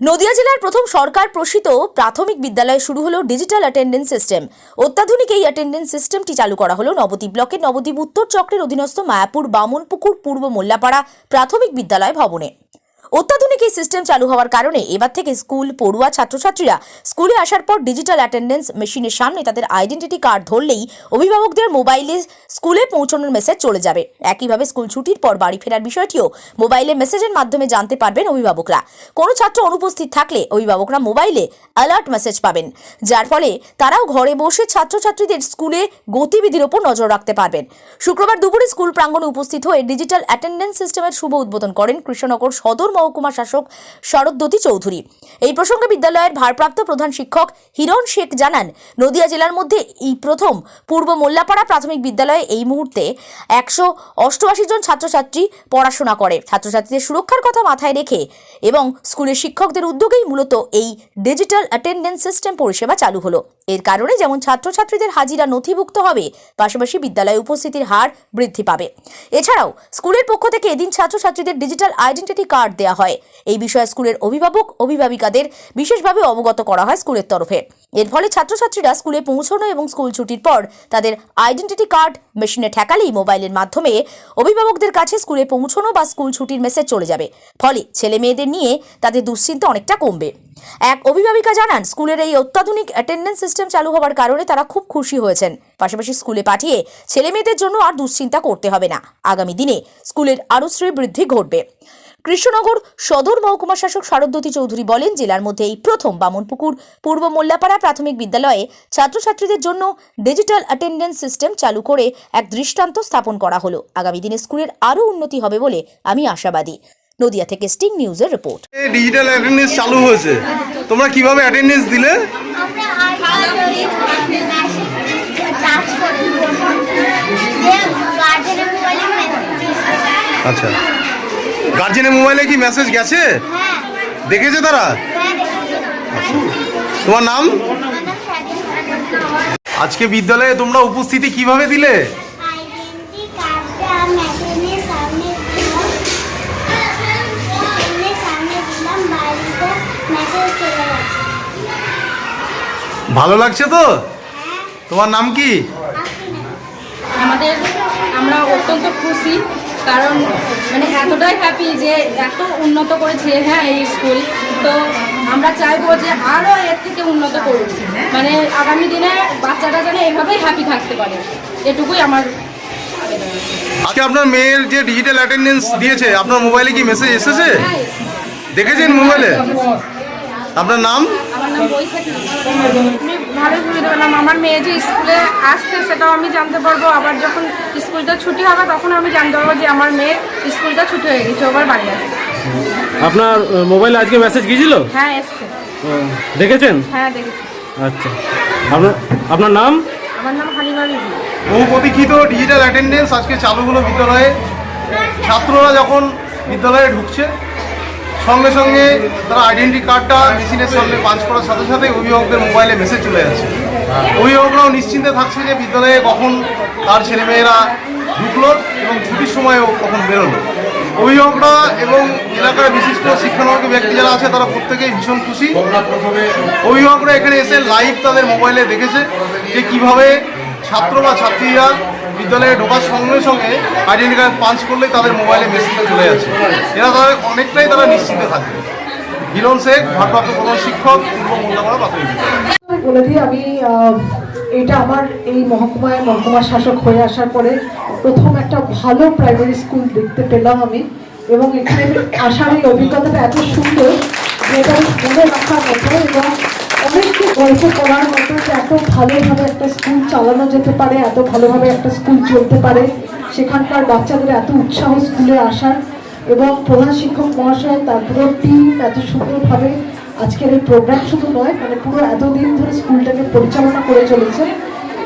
নদিয়া জেলার প্রথম সরকার প্রসিত প্রাথমিক বিদ্যালয়ে শুরু হলো ডিজিটাল অ্যাটেন্ডেন্স সিস্টেম। অত্যাধুনিক এই অ্যাটেন্ডেন্স সিস্টেমটি চালু করা হলো নবদ্বীপ ব্লকের নবদ্বীপ উত্তর চক্রের অধীনস্থ মায়াপুর বামনপুকুর পূর্ব মোল্লাপাড়া প্রাথমিক বিদ্যালয় ভবনে। অত্যাধুনিক এই সিস্টেম চালু হওয়ার কারণে এবার থেকে স্কুল, পড়ুয়া ছাত্রছাত্রীরা স্কুলে আসার পর ডিজিটাল অ্যাটেন্ডেন্স মেশিনের সামনে তাদের আইডেন্টিটি কার্ড ধরলেই অভিভাবকদের মোবাইলে স্কুলে পৌঁছানোর মেসেজ চলে যাবে। একইভাবে স্কুল ছুটির পর বাড়ি ফেরার বিষয়টিও মোবাইলে মেসেজের মাধ্যমে জানতে পারবেন অভিভাবকরা। কোনো ছাত্র অনুপস্থিত থাকলে অভিভাবকরা মোবাইলে অ্যালার্ট মেসেজ পাবেন, যার ফলে তারাও ঘরে বসে ছাত্রছাত্রীদের স্কুলে গতিবিধির ওপর নজর রাখতে পারবেন। শুক্রবার দুপুরে স্কুল প্রাঙ্গণে উপস্থিত হয়ে ডিজিটাল অ্যাটেন্ডেন্স সিস্টেমের শুভ উদ্বোধন করেন কৃষ্ণনগর সদর মহকুমা শাসক শরৎদ্যোতি চৌধুরী। এই প্রসঙ্গে বিদ্যালয়ের ভারপ্রাপ্ত প্রধান শিক্ষক হিরণ শেখ জানান, নদিয়া জেলার মধ্যে এই প্রথম পূর্ব মোল্লাপাড়া প্রাথমিক বিদ্যালয়ে এই মুহূর্তে একশো অষ্টআশি জন ছাত্রছাত্রী পড়াশোনা করে। ছাত্রছাত্রীদের সুরক্ষার কথা মাথায় রেখে এবং স্কুলের শিক্ষকদের উদ্যোগেই মূলত এই ডিজিটাল অ্যাটেন্ডেন্স সিস্টেম পরিষেবা চালু হলো। এর কারণে যেমন ছাত্রছাত্রীদের হাজিরা নথিভুক্ত হবে, পাশাপাশি বিদ্যালয়ে উপস্থিতির হার বৃদ্ধি পাবে। এছাড়াও, স্কুলের পক্ষ থেকে এদিন ছাত্রছাত্রীদের ডিজিটাল আইডেন্টিটি কার্ড দেওয়া হয়। এই বিষয়ে স্কুলের অভিভাবক, অভিভাবিকাদের বিশেষভাবে অবগত করা হয় স্কুলের তরফে। এর ফলে ছাত্রছাত্রীরা স্কুলে পৌঁছানো এবং স্কুল ছুটির পর তাদের আইডেন্টিটি কার্ড মেশিনে ঠেকালেই মোবাইলের মাধ্যমে অভিভাবকদের কাছে স্কুলে পৌঁছানো বা স্কুল ছুটির মেসেজ চলে যাবে। ফলে ছেলে মেয়েদের নিয়ে তাদের দুশ্চিন্তা অনেকটা কমবে। এক অভিভাবিকা জানান, স্কুলের এই অত্যাধুনিক অ্যাটেন্ডেন্স সিস্টেম চালু হওয়ার কারণে তারা খুব খুশি হয়েছেন। পাশাপাশি স্কুলে পাঠিয়ে ছেলে মেয়েদের জন্য আর দুশ্চিন্তা করতে হবে না। আগামী দিনে স্কুলের আরও শ্রী বৃদ্ধি ঘটবে। কৃষ্ণনগর সদর মহকুমা শাসক শারদ্বতী চৌধুরী বলেন, জেলার মধ্যে এই প্রথম বামনপুকুর পূর্ব মোল্লাপাড়া প্রাথমিক বিদ্যালয়ে ছাত্রছাত্রীদের জন্য ডিজিটাল অ্যাটেন্ডেন্স সিস্টেম চালু করে এক দৃষ্টান্ত স্থাপন করা হলো। আগামী দিনে স্কুলের আরও উন্নতি হবে বলে আমি আশাবাদী। নদিয়া থেকে স্টিং নিউজের রিপোর্ট ডিজিটাল অ্যাটেন্ডেন্স চালু হয়েছে। তোমরা কীভাবে অ্যাটেন্ডেন্স দিলে? আচ্ছা। গার্জেনের মোবাইলে কি মেসেজ গেছে? হ্যাঁ। দেখেছে তারা? হ্যাঁ তোমার নাম? আজকে বিদ্যালয়ে তোমরা উপস্থিতি কীভাবে দিলে? ভালো লাগছে তো? তোমার নাম কি? আমাদের আমরা অত্যন্ত খুশি কারণ মানে এতটাই হ্যাপি যে এত উন্নত করেছে হ্যাঁ এই স্কুল তো আমরা চাইব যে আরও এর থেকে উন্নত করুক। মানে আগামী দিনে বাচ্চাটা যেন এভাবেই হ্যাপি থাকতে পারে। এটুকুই আমার আজকে আপনার মেয়ের যে ডিজিটাল অ্যাটেন্ডেন্স দিয়েছে আপনার মোবাইলে কি মেসেজ এসেছে? হ্যাঁ, দেখেছেন মোবাইলে আপনার নাম? আমার নাম বৈশাখী। আমি ভালো সুবিধা পেলাম আমার মেয়ে যে স্কুলে আসছে সেটাও আমি জানতে পারব। আবার যখন স্কুলটা ছুটি হবে তখন আমি জানতে পারব যে আমার মেয়ে স্কুলটা ছুটি হয়ে গেছে ওবার বাড়ি আসছে। আপনার মোবাইলে আজকে মেসেজ গিয়েছিল? হ্যাঁ এসছে। দেখেছেন? হ্যাঁ দেখেছি। আচ্ছা। আপনার আপনার নাম? আমার নাম হালিমা বিবি বহু প্রতীক্ষিত ডিজিটাল অ্যাটেন্ডেন্স আজকে চালু হলো বিদ্যালয়ে। ছাত্ররা যখন বিদ্যালয়ে ঢুকছে সঙ্গে সঙ্গে তারা আইডেন্টি কার্ডটা মেশিনের সামনে পাঞ্চ করার সাথে সাথে অভিভাবকদের মোবাইলে মেসেজ চলে যাচ্ছে অভিভাবকরাও নিশ্চিন্তে থাকছে যে বিদ্যালয়ে কখন তার ছেলেমেয়েরা ঢুকলো এবং ছুটির সময়ও কখন বেরোলো। অভিভাবকরা এবং এলাকার বিশিষ্ট শিক্ষানবিক ব্যক্তি যারা আছে, তারা প্রত্যেকেই ভীষণ খুশি। অভিভাবকরা এখানে এসে লাইভ তাদের মোবাইলে দেখেছে যে কীভাবে ছাত্র বা ছাত্রীরা বিদ্যালয়ে ঢোকার সঙ্গে সঙ্গে আইডেন্টি কার্ড পাঞ্চ করলেই তাদের মোবাইলে মেসেজটা চলে যাচ্ছে। এরা তাদের অনেকটাই তারা নিশ্চিন্তে থাকবে। হিরণ শেখ, ভারপ্রাপ্ত প্রধান শিক্ষক, পূর্ব মোল্লাপাড়া প্রাথমিক বিদ্যালয়। বলে দিই, আমি এটা আমার এই মহকুমায় মহকুমা শাসক হয়ে আসার পরে প্রথম একটা ভালো প্রাইমারি স্কুল দেখতে পেলাম আমি। এবং এখানে আসার এই অভিজ্ঞতাটা এত সুন্দর যে এটা মনে রাখার মতো এবং গল্প করার মতো এত ভালোভাবে একটা স্কুল চালানো যেতে পারে, এত ভালোভাবে একটা স্কুল চলতে পারে। সেখানকার বাচ্চাদের এত উৎসাহ স্কুলে আসার। এবং প্রধান শিক্ষক মহাশয় তার টিম এত সুন্দরভাবে আজকের এই প্রোগ্রাম শুধু নয় মানে পুরো এতদিন ধরে স্কুলটাকে পরিচালনা করে চলেছে।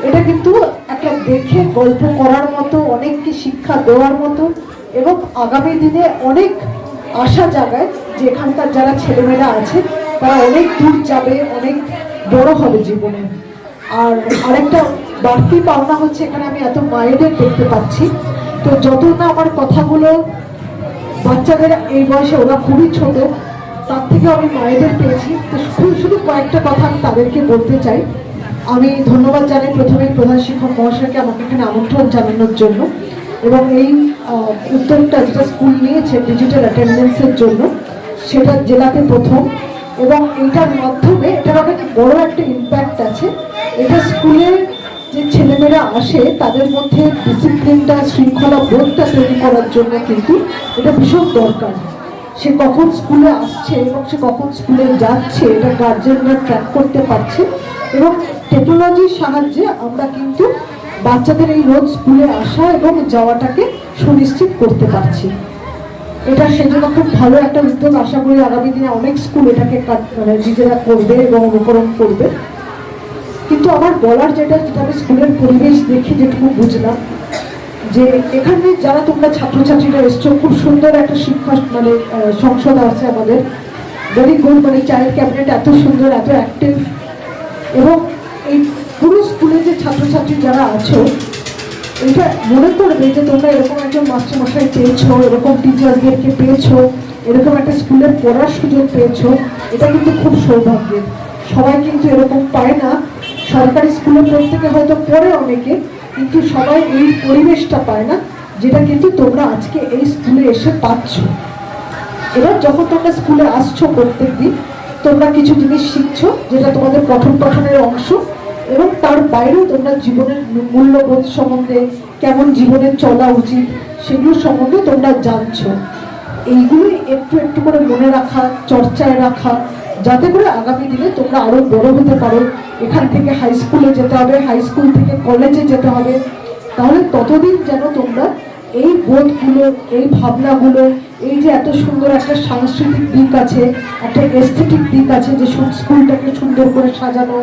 এটা কিন্তু একটা দেখে গল্প করার মতো, অনেককে শিক্ষা দেওয়ার মতো এবং আগামী দিনে অনেক আশা জাগায় যে এখানকার যারা ছেলেমেয়েরা আছে তারা অনেক দূর যাবে, অনেক বড় হবে জীবনে। আর আরেকটা বাড়তি পাওনা হচ্ছে, এখানে আমি এত মায়েদের দেখতে পাচ্ছি। তো যত না আমার কথাগুলো বাচ্চাদের এই বয়সে ওরা খুবই ছোট, তার থেকে আমি মায়েদের পেয়েছি। তো শুধু শুধু কয়েকটা কথা আমি তাদেরকে বলতে চাই। আমি ধন্যবাদ জানাই প্রথমে প্রধান শিক্ষক মহাশয়কে আমাকে এখানে আমন্ত্রণ জানানোর জন্য এবং এই উদ্যোগটা যেটা স্কুল নিয়েছে ডিজিটাল অ্যাটেন্ডেন্সের জন্য, সেটা জেলাতে প্রথম। এবং এইটার মাধ্যমে, এটার অনেক বড় একটা ইম্প্যাক্ট আছে। এটা স্কুলের যে ছেলেমেয়েরা আসে, তাদের মধ্যে ডিসিপ্লিনটা শৃঙ্খলা বোধটা তৈরি করার জন্য কিন্তু এটা ভীষণ দরকার। সে কখন স্কুলে আসছে এবং সে কখন স্কুলে যাচ্ছে, এটা গার্জেনরা ট্র্যাক করতে পারছে। এবং টেকনোলজির সাহায্যে আমরা কিন্তু বাচ্চাদের এই রোজ স্কুলে আসা এবং যাওয়াটাকে সুনিশ্চিত করতে পারছি। এটা সেজন্য খুব ভালো একটা উদ্যোগ। আশা করি আগামী দিনে অনেক স্কুল এটাকে মানে নিজেরা করবে এবং অনুকরণ করবে। কিন্তু আমার বলার যেটা যেটা আমি স্কুলের পরিবেশ দেখে যেটুকু বুঝলাম, যে এখানে যারা তোমরা ছাত্রছাত্রীরা এসছো, খুব সুন্দর একটা শিক্ষা মানে সংসদ আছে আমাদের। ভেরি গুড মানে চাইল্ড ক্যাবিনেট এত সুন্দর, এত অ্যাক্টিভ এবং এই পুরো স্কুলে যে ছাত্রছাত্রী যারা আছো এটা মনে করবে যে তোমরা এরকম একজন মাস্টারমশাই পেয়েছ, এরকম টিচারদেরকে পেয়েছ, এরকম একটা স্কুলে পড়ার সুযোগ পেয়েছ, এটা কিন্তু খুব সৌভাগ্যের। সবাই কিন্তু এরকম পায় না। সরকারি স্কুলে প্রত্যেকে হয়তো পড়ে অনেকে, কিন্তু সবাই এই পরিবেশটা পায় না, যেটা কিন্তু তোমরা আজকে এই স্কুলে এসে পাচ্ছ। এবার যখন তোমরা স্কুলে আসছো প্রত্যেক দিন তোমরা কিছু জিনিস শিখছো, যেটা তোমাদের পঠন পাঠনের অংশ এবং তার বাইরেও তোমরা জীবনের মূল্যবোধ সম্বন্ধে কেমন জীবনে চলা উচিত সেগুলো সম্বন্ধে তোমরা জানছো। এইগুলোই একটু একটু করে মনে রাখা, চর্চায় রাখা, যাতে করে আগামী দিনে তোমরা আরও বড় হতে পারো। এখান থেকে হাই স্কুলে যেতে হবে হাই স্কুল থেকে কলেজে যেতে হবে। তাহলে ততদিন যেন তোমরা এই বোধগুলো, এই ভাবনাগুলো, এই যে এত সুন্দর একটা সাংস্কৃতিক দিক আছে, একটা এস্থেটিক দিক আছে যে স্কুলটাকে সুন্দর করে সাজানো